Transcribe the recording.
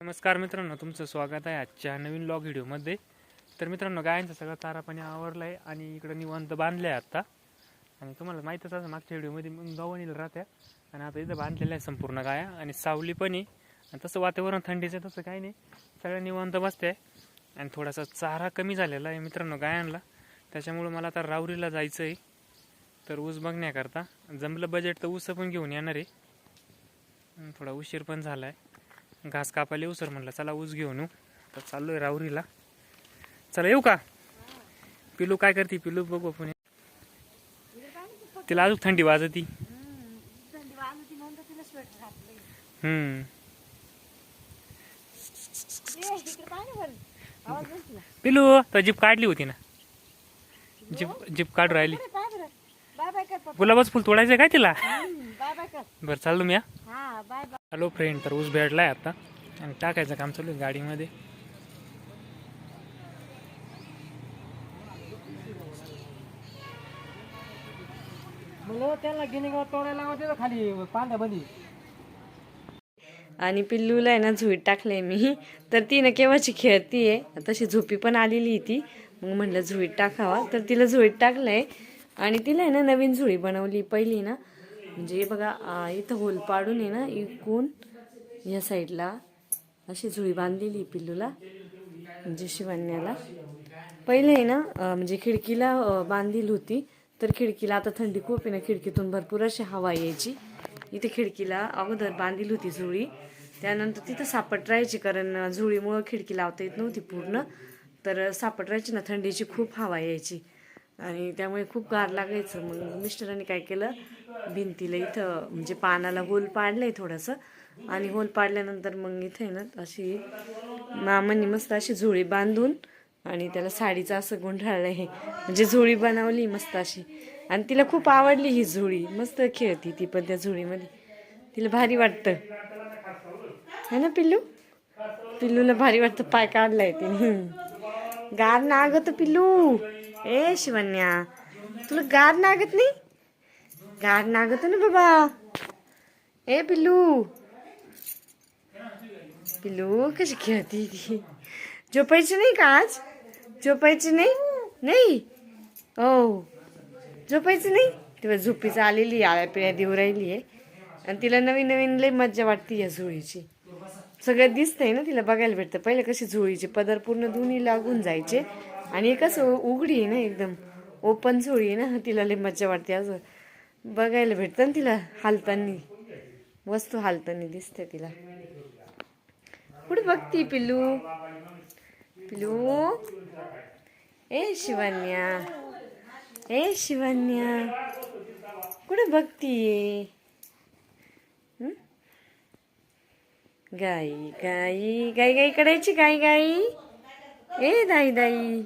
नमस्कार मित्रांनो तुमचं स्वागत आहे आजच्या नवीन लॉग व्हिडिओमध्ये तर मित्रांनो गायांचा सगळा चारा पाणी आवरला आहे आणि इकडं निवांत बांधलं आहे आत्ता आणि तुम्हाला माहीतच असं मागच्या व्हिडिओमध्ये मग गव्हाणीला राहत्या. आणि आता इथं बांधलेलं आहे संपूर्ण गाया आणि सावली पण आहे. आणि तसं वातावरण थंडीचं तसं काही नाही. सगळं निवांत बसते आहे आणि थोडासा चारा कमी झालेला आहे मित्रांनो गायांना. त्याच्यामुळं मला आता रावरीला जायचं आहे तर ऊस बघण्याकरता. जमलं बजेट तर ऊस पण घेऊन येणार आहे. थोडा उशीर पण झाला आहे घास कापायला येऊ सर म्हणलं चला ऊस घेऊन येऊ. तर चाललोय राहुरीला. चला येऊ का? पिलू काय करते? पिलू बघू आपण. तिला अजून थंडी वाजती. हम्म. पिलू तर जीप काढली होती ना? जीप जीप काढ राहिली. गुलाबाचं फुल तोडायचं काय तिला? बरं चाललो मी हा. हा बाय बाय हॅलो फ्रेंड तर ऊस भेटलाय आता. आणि टाकायचं काम चालू आहे गाडीमध्ये. खाली आणि पिल्लूला आहे ना झुईत टाकलंय मी. तर ती ना केव्हाची खेळतीये तशी झोपी पण आलेली ती. मग म्हणलं झुईत टाकावा. तर तिला झुईत टाकलंय. आणि तिला आहे ना नवीन झुळी बनवली पहिली ना. म्हणजे बघा इथं होल पाडून आहे ना इकून या साईडला अशी झुळी बांधलेली पिल्लूला म्हणजे शिवण्याला. पहिले आहे ना म्हणजे खिडकीला बांधील होती तर खिडकीला आता थंडी खूप आहे ना खिडकीतून भरपूर अशी हवा यायची. इथे खिडकीला अगोदर बांधील होती झुळी त्यानंतर तिथं सापट राहायची कारण झुळीमुळं खिडकी लावता येत नव्हती पूर्ण. तर सापट राहायची ना थंडीची खूप हवा यायची. आणि त्यामुळे खूप गार लागायचं. मग मिस्टरांनी काय केलं? भिंतीला इथं म्हणजे पानाला होल पाडलंय थोडंसं. आणि होल पाडल्यानंतर मग इथे आहे ना अशी मामांनी मस्त अशी झुळी बांधून आणि त्याला साडीचं असं गुंढाळलं आहे म्हणजे झुळी बनवली मस्त अशी. आणि तिला खूप आवडली ही झुळी. मस्त खेळती ती पण त्या झुळीमध्ये. तिला भारी वाटतं. है ना पिल्लू? पिल्लूला भारी वाटतं. पाय काढलाय तिने. गार नागत पिल्लू. ए शिवन्या तुला गार नागत नाही गार नागत ना बाबा ए पिल्लू पिल्लू कशी खेळती ती झोपायची नाही का आज झोपायची नाही नाही हो झोपायची नाही तेव्हा झोपीचं आलेली आळ्या पिळ्या देऊ राहिली आहे आणि तिला नवीन नवीन लई मज्जा वाटते या झोळीची सगळं दिसतंय ना तिला बघायला भेटतं पहिले कशी झोळीचे पदर पूर्ण दोन्ही लागून जायचे आणि कसं उघडी आहे ना एकदम. ओपन झोळी आहे ना तिला लई मज्जा वाटते असं. बघायला भेटतं ना तिला हालताना. वस्तू हालताना दिसते तिला. कुठे बघती पिल्लू? पिल्लू? ए शिवन्या. ए शिवन्या. कुठे बघतीये गाई गाई. गाई गाई करायची गाई गाई. ए दाई दाई.